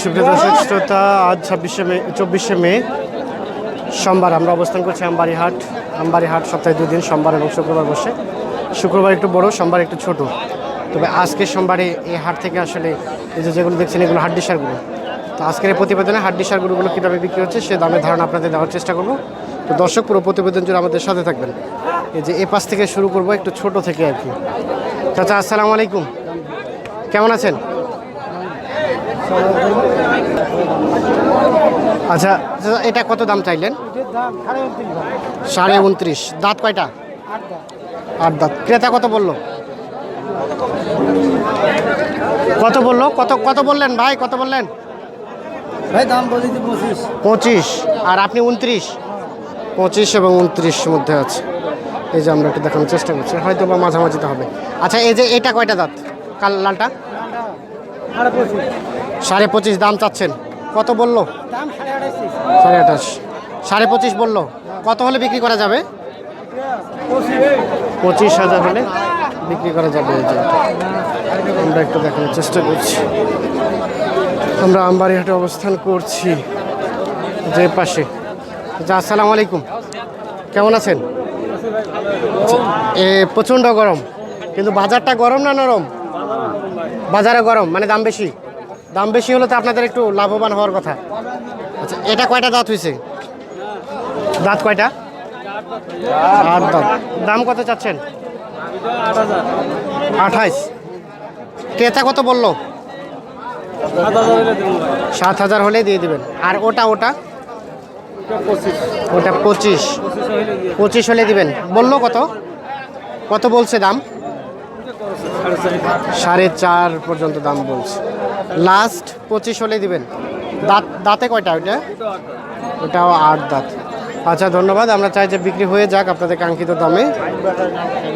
সুপ্রিয় দর্শক, শ্রোতা, আজ ছাব্বিশে মে, চব্বিশে মে, সোমবার আমরা অবস্থান করছি আমবাড়ি হাট আমবাড়ি হাট সপ্তাহে দুই দিন সোমবার এবং শুক্রবার বসে। শুক্রবার একটু বড়, সোমবার একটু ছোট। তবে আজকে সোমবারে এই হাট থেকে আসলে এই যে যেগুলো দেখছেন, এগুলো হাড্ডি সারগুলো। তো আজকের এই প্রতিবেদনে হাড্ডি সারগুলোগুলো কীভাবে বিক্রি হচ্ছে, সে দামের ধারণা আপনাদের দেওয়ার চেষ্টা করব। তো দর্শক, পুরো প্রতিবেদন জুড়ে আমাদের সাথে থাকবেন। এই যে এ পাশ থেকে শুরু করব, একটু ছোট থেকে আর কি। চাচা, আসসালামু আলাইকুম। কেমন আছেন? আচ্ছা এটা কত দাম চাইলেন? সাড়ে উনত্রিশ। দাঁত কয়টা? আট দাঁত। ক্রেতা কত বলল? কত বলল? কত কত বললেন ভাই? কত বললেন? ভাই দাম পঁচিশ। পঁচিশ। আর আপনি উনত্রিশ? পঁচিশ এবং উনত্রিশ মধ্যে আছে। এই যে আমরা একটু দেখানোর চেষ্টা করছি। হয়তো বা মাঝামাঝিতে হবে। আচ্ছা এই যে এটা কয়টা দাঁত? কাল লালটা? সাড়ে পঁচিশ দাম চাচ্ছেন। কত বলল? সাড়ে আঠাশ। সাড়ে পঁচিশ বলল। কত হলে বিক্রি করা যাবে? পঁচিশ হাজার হলে বিক্রি করা যাবে। আমরা একটু দেখানোর চেষ্টা করছি। আমরা আমবাড়িহাটে অবস্থান করছি। যে পাশে। আচ্ছা আসসালামু আলাইকুম। কেমন আছেন? এ, প্রচণ্ড গরম। কিন্তু বাজারটা গরম না নরম? বাজারে গরম মানে দাম বেশি? দাম বেশি হলে তো আপনাদের একটু লাভবান হওয়ার কথা। আচ্ছা এটা কয়টা দাঁত হয়েছে দাঁত কয়টা? আট দাঁত। দাম কত চাচ্ছেন? আঠাইশ। ক্রেতা কত বলল? সাত হাজার হলে দিয়ে দিবেন। আর ওটা ওটা? ওটা পঁচিশ। পঁচিশ হলে দিবেন। বলল কত? কত বলছে দাম? সাড়ে চার পর্যন্ত দাম বলছে। লাস্ট পঁচিশ হলে দিবেন। দাঁত দাঁতে কয়টা ওইটা? ওটাও আট দাঁত। আচ্ছা ধন্যবাদ। আমরা চাই যে বিক্রি হয়ে যাক আপনাদের কাঙ্ক্ষিত দামে।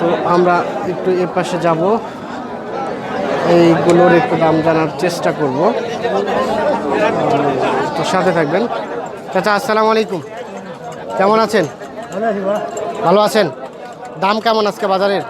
তো আমরা একটু এর পাশে যাব। এইগুলোর একটু দাম জানার চেষ্টা করব। তো সাথে থাকবেন। চাচা আসসালামু আলাইকুম। কেমন আছেন? ভালো আছেন? দাম কেমন আজকে বাজারের?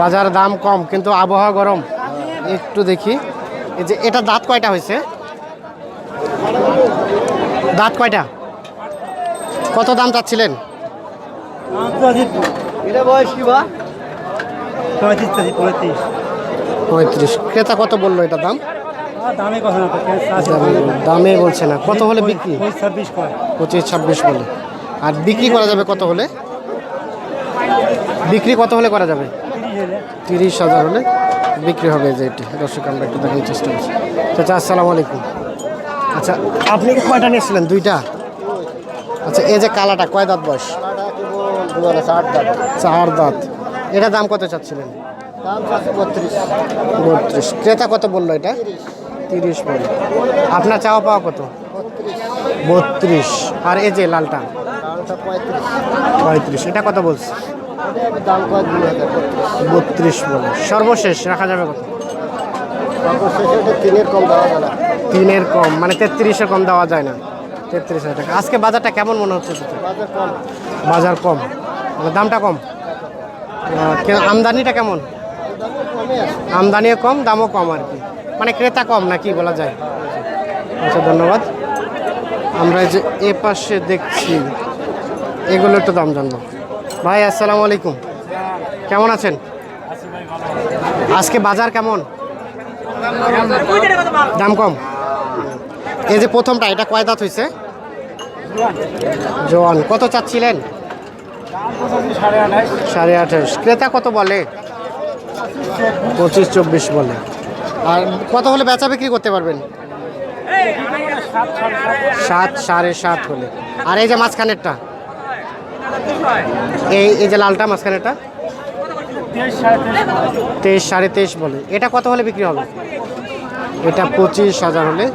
বাজার দাম কম কিন্তু আবহাওয়া গরম। একটু দেখি। এই যে এটা দাঁত কয়টা হয়েছে? দাঁত কয়টা? কত দাম চাচ্ছিলেন? পঁয়ত্রিশ ক্রেতা কত বলল এটা দাম? দামে বলছে না। কত হলে বিক্রি? পঁচিশ ছাব্বিশ বলে। আর বিক্রি করা যাবে কত হলে? বিক্রি কত হলে করা যাবে? তিরিশ হাজার হলে বিক্রি হবে যে এটি। দর্শক, আমরা একটু দেখানোর চেষ্টা করছি। চাচা, আসসালামু আলাইকুম। আচ্ছা আপনি কয়টা নিয়েছিলেন? দুইটা? আচ্ছা এই যে কালাটা, কয় দাঁত বয়স? চার দাঁত। এটা দাম কত চাচ্ছিলেন? বত্রিশ। ক্রেতা কত বলল এটা? তিরিশ বলল। আপনার চাওয়া পাওয়া কত? বত্রিশ। আর এই যে লালটা? পঁয়ত্রিশ। এটা কত বলছে? দাম কয় দুই হাজার বত্রিশ বলে। সর্বশেষ রাখা যাবে কত? সর্বশেষে এটা তিনের কম দেওয়া যায় না তিনের কম মানে তেত্রিশের কম দেওয়া যায় না। তেত্রিশ হাজার টাকা। আজকে বাজারটা কেমন মনে হচ্ছে বাজার কম। বাজার কম। মানে দামটা কম? আমদানিটা কেমন? আমদানিও কম, দামও কম আর কি। মানে ক্রেতা কম না কি বলা যায়? আচ্ছা ধন্যবাদ। আমরা যে এ পাশে দেখছি, এগুলো একটু দাম জানব। ভাই, আসসালামু আলাইকুম। কেমন আছেন? আজকে বাজার কেমন? দাম কম। এই যে প্রথমটা এটা কয় দাঁত হয়েছে জোয়ান। কত চাচ্ছিলেন? সাড়ে আঠাশ। ক্রেতা কত বলে? পঁচিশ, চব্বিশ বলে। আর কত হলে বেচা বিক্রি করতে পারবেন? সাত, সাড়ে সাত হলে। আর এই যে মাঝখানেরটা? এই এই যে লালটা মাঝখানেরটা? তেইশ সাড়ে তেইশ তেইশ সাড়ে তেইশ বলে। এটা কত হলে বিক্রি হবে? এটা পঁচিশ হাজার হলে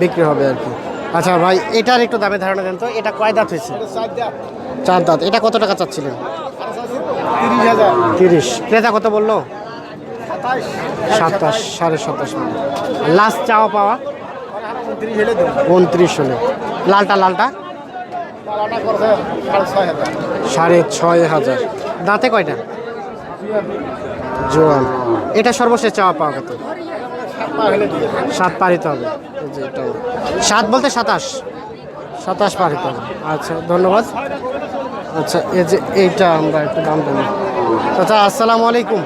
বিক্রি হবে আর কি। আচ্ছা ভাই এটার একটু দামে ধারণা দেন তো। এটা কয় দাঁত হয়েছে? চার দাঁত। এটা কত টাকা চাচ্ছিলেন? তিরিশ ক্রেতা কত বলল? সাতাশ। সাড়ে সাতাশ লাস্ট চাওয়া পাওয়া? উনত্রিশ হলে। লালটা লালটা? সাড়ে ছয় হাজার। দাঁতে কয়টা? জোয়ান। এটা সর্বশেষ চাওয়া পাওয়া কত? সাত পার হতে হবে। সাত বলতে সাতাশ। সাতাশ পার হতে হবে। আচ্ছা ধন্যবাদ। আচ্ছা এই যে এইটা আমরা একটু দাম দেবো। চাচা আসসালামু আলাইকুম।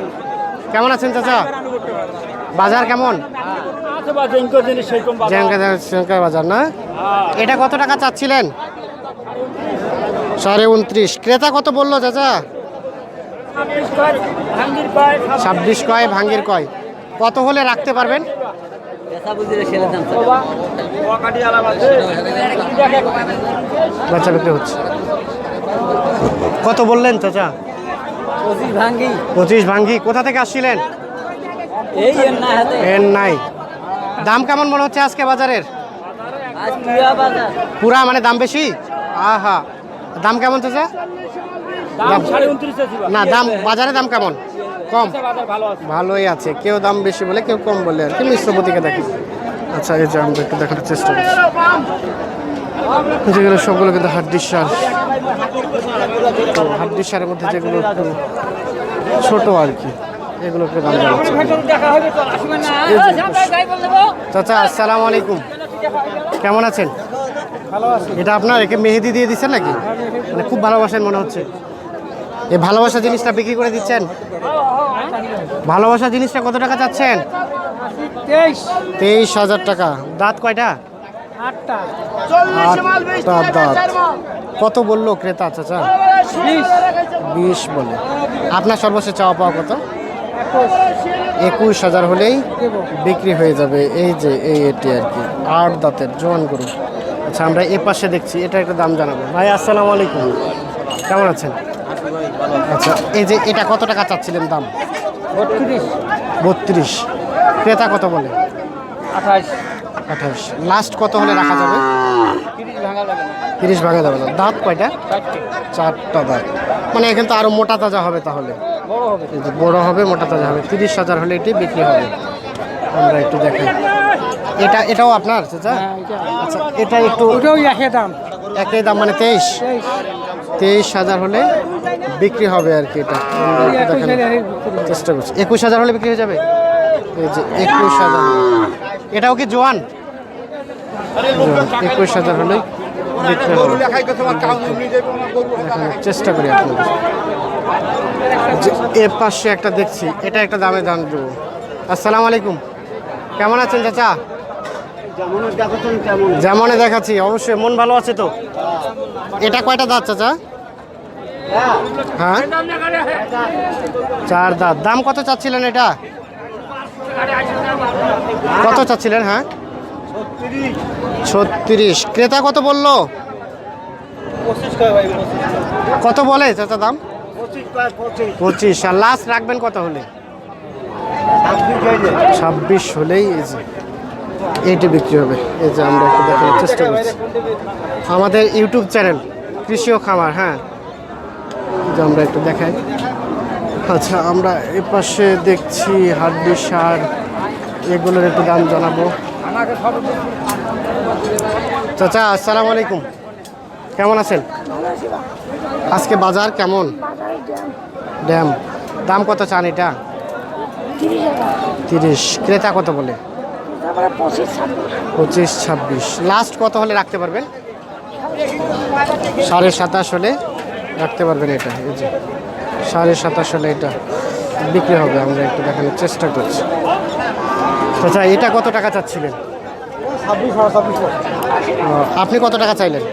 কেমন আছেন চাচা? বাজার কেমন? জেঙ্কা বাজার। না? এটা কত টাকা চাচ্ছিলেন? সাড়ে উনত্রিশ। ক্রেতা কত বলল চাচা? ছাব্বিশ কয় ভাঙ্গির কয়। কত হলে রাখতে পারবেন? বাচ্চা বিক্রি হচ্ছে। কত বললেন চাচা? ভাঙ্গি। পঁচিশ ভাঙ্গি। কোথা থেকে আসছিলেন? এর নাই দাম কেমন মনে হচ্ছে আজকে বাজারের? পুরা মানে দাম বেশি? আহা। দাম কেমন চাচা না দাম বাজারে দাম কেমন? কম? বাজার ভালো আছে। ভালোই আছে। কেউ দাম বেশি বলে কেউ কম বলে আর কি। মিশ্রপতিকে দেখি আচ্ছা এই যে আমরা একটু দেখানোর চেষ্টা করছি। যেগুলো সবগুলো কিন্তু হাড্ডির সার। তো হাড্ডির সারের মধ্যে যেগুলো একটু ছোট আর কি এগুলো একটু দাম চাচা আসসালামু আলাইকুম। কেমন আছেন? এটা আপনার একে মেহেদি দিয়ে দিচ্ছেন নাকি? মানে খুব ভালোবাসেন মনে হচ্ছে। এই ভালোবাসা জিনিসটা বিক্রি করে দিচ্ছেন? ভালোবাসা জিনিসটা কত টাকা চাচ্ছেন? তেইশ। হাজার টাকা। দাঁত কয়টা? আটটা। দাঁত। কত বলল ক্রেতা চাচা? বিশ। বিশ বলে আপনার সর্বশেষ চাওয়া পাওয়া কত? একুশ একুশ হাজার হলেই বিক্রি হয়ে যাবে। এই যে এই এটি আর কি। আট দাঁতের জোয়ান গরু। আচ্ছা আমরা এ পাশে দেখছি এটা একটা দাম জানাব। ভাই আসসালামু আলাইকুম। কেমন আছেন? আচ্ছা এই যে এটা কত টাকা চাচ্ছিলেন দাম? বত্রিশ। বত্রিশ। ক্রেতা কত বলে? আঠাশ। আঠাশ। লাস্ট কত হলে রাখা যাবে? তিরিশ ভাঙা যাবে না। দাঁত কয়টা? চারটা। দাঁত। মানে এখানে তো আরও মোটা তাজা হবে তাহলে। বড় হবে। এই বড় হবে মোটা তাজা হবে। তিরিশ হাজার হলে এটি বিক্রি হবে। আমরা একটু দেখাই। এটা এটাও আপনার চাচা? হ্যাঁ, আচ্ছা এটা একটু ওটাও একই দাম। একই দাম মানে তেইশ? তেইশ। হাজার হলে বিক্রি হবে আর কি এটা। চেষ্টা করছি। একুশ হাজার হলে বিক্রি হয়ে যাবে? এই যে একুশ হাজার। এটাও কি জোয়ান? একুশ হাজার হলে চেষ্টা করি আপনাদের। যে এর পাশে একটা দেখছি। এটা একটা দামে দাম দেবো আসসালামু আলাইকুম। কেমন আছেন চাচা? যেমনে দেখাচ্ছি অবশ্যই মন ভালো আছে তো? এটা কয়টা দাঁত চাচা? হ্যাঁ? চার দাঁত। দাম কত চাচ্ছিলেন এটা? কত চাচ্ছিলেন হ্যাঁ? ছত্রিশ। ক্রেতা কত বলল? কত বলে চাচা দাম? পঁচিশ। আর লাস্ট রাখবেন কত হলে? ছাব্বিশ হলেই এইটি বিক্রি হবে। এই যে আমরা একটু দেখানোর চেষ্টা করছি। আমাদের ইউটিউব চ্যানেল কৃষি ও খামার হ্যাঁ। যে আমরা একটু দেখাই। আচ্ছা আমরা এ পাশে দেখছি হাড্ডি সার এগুলোর একটু দাম জানাব। চাচা আসসালামু আলাইকুম। কেমন আছেন? আজকে বাজার কেমন? ড্যাম। দাম কত চান এটা? তিরিশ। ক্রেতা কত বলে? পঁচিশ ছাব্বিশ। লাস্ট কত হলে রাখতে পারবেন? সাড়ে সাতাশ হলে রাখতে পারবেন এটা এই যে। সাড়ে সাতাশ হলে এটা বিক্রি হবে আমরা একটু দেখানোর চেষ্টা করছি। আচ্ছা এটা কত টাকা চাচ্ছিলেন? আপনি কত টাকা চাইলেন?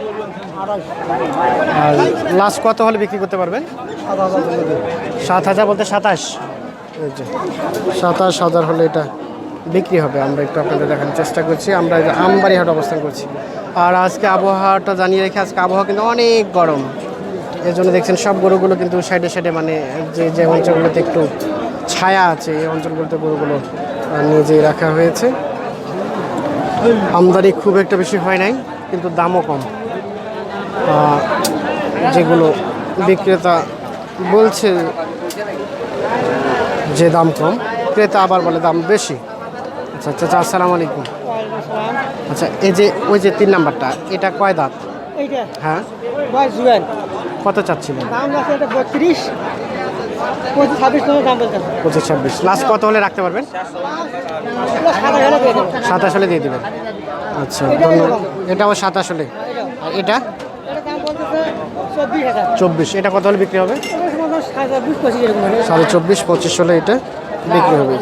আর লাস্ট কত হলে বিক্রি করতে পারবেন? সাত হাজার সাত হাজার বলতে সাতাশ। এই যে সাতাশ হাজার হলে এটা বিক্রি হবে। আমরা একটু আপনাদের দেখানোর চেষ্টা করছি। আমরা এই যে হাট অবস্থান করছি। আর আজকে আবহাওয়াটা জানিয়ে রেখে আজকে আবহাওয়া কিন্তু অনেক গরম। এর জন্য দেখছেন সব গরুগুলো কিন্তু সাইডে সাইডে মানে যে যে অঞ্চলগুলোতে একটু ছায়া আছে, এই অঞ্চলগুলোতে গরুগুলো নিজেই রাখা হয়েছে। আমদানি খুব একটা বেশি হয় নাই, কিন্তু দামও কম। যেগুলো বিক্রেতা বলছে যে দাম কম, ক্রেতা আবার বলে দাম বেশি। আচ্ছা আচ্ছা আচ্ছা আসসালামু আলাইকুম। আচ্ছা এই যে ওই যে তিন নাম্বারটা এটা কয় দাঁত? হ্যাঁ। কত চাচ্ছিলেন? বত্রিশ পঁচিশ ছাব্বিশ লাস্ট কত হলে রাখতে পারবেন? সাতাশ হলে দিয়ে দেবেন। আচ্ছা ধন্যবাদ। এটাও সাতাশ হলে। আর এটা? চব্বিশ এটা কত হলে বিক্রি হবে? সাড়ে চব্বিশ পঁচিশ হলে এটা বিক্রি হবে।